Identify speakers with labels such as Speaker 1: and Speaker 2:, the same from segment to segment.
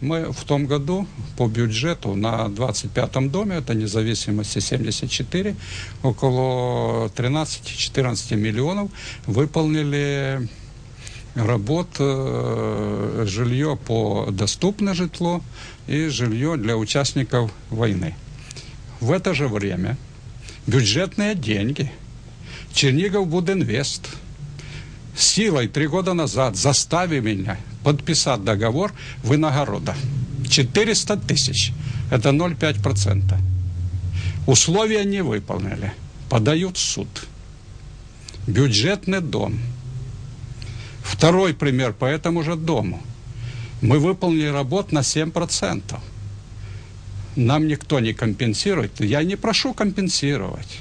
Speaker 1: Мы в том году по бюджету на 25-м доме, это независимости 74, около 13-14 миллионов выполнили работ э, жилье по доступное житло и жилье для участников войны. В это же время бюджетные деньги Чернигов Будинвест силой три года назад заставили меня подписать договор виногорода. 400 тысяч. Это 0,5%. Условия не выполнили. Подают в суд. Бюджетный дом. Второй пример по этому же дому. Мы выполнили работ на 7%. Нам никто не компенсирует. Я не прошу компенсировать.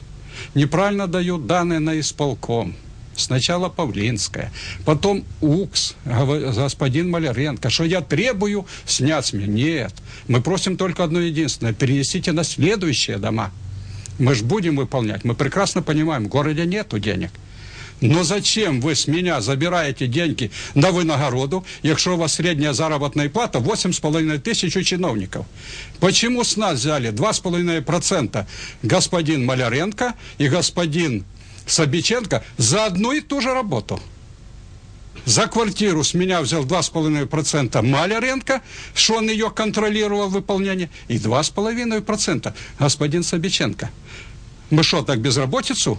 Speaker 1: Неправильно дают данные на исполком. Сначала Павлинская, потом УКС, господин Маляренко, что я требую снять с меня. Нет, мы просим только одно единственное, перенесите на следующие дома. Мы же будем выполнять, мы прекрасно понимаем, в городе нету денег. Но зачем вы с меня забираете деньги на виногороду, якщо у вас средняя заработная плата 8,5 тысяч у чиновников? Почему с нас взяли 2,5% господин Маляренко и господин Собиченко за одну и ту же работу? За квартиру с меня взял 2,5% Маляренко, что он ее контролировал выполнение, и 2,5% господин Собиченко. Мы что, так безработицу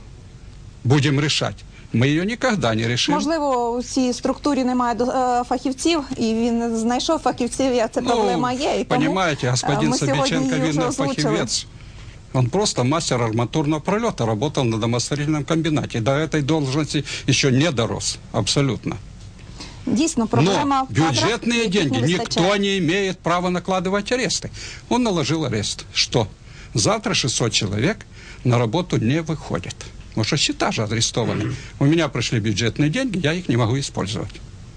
Speaker 1: будем решать? Мы ее никогда не решим.
Speaker 2: Можливо, у цій структурі немає до- е, фахівців, і він знайшов фахівців, як ця проблема є. І тому,
Speaker 1: понимаете,
Speaker 2: е,
Speaker 1: господин
Speaker 2: ми сьогодні
Speaker 1: Собиченко,
Speaker 2: її
Speaker 1: Он просто мастер арматурного пролета, работал на домостроительном комбинате. До этой должности еще не дорос, абсолютно.
Speaker 2: Дійсно, проблема
Speaker 1: Но бюджетные деньги
Speaker 2: не
Speaker 1: никто не имеет права накладывать аресты. Он наложил арест. Что? Завтра 600 человек на работу не выходит. Потому что счета же арестованы. У меня пришли бюджетные деньги, я их не могу использовать.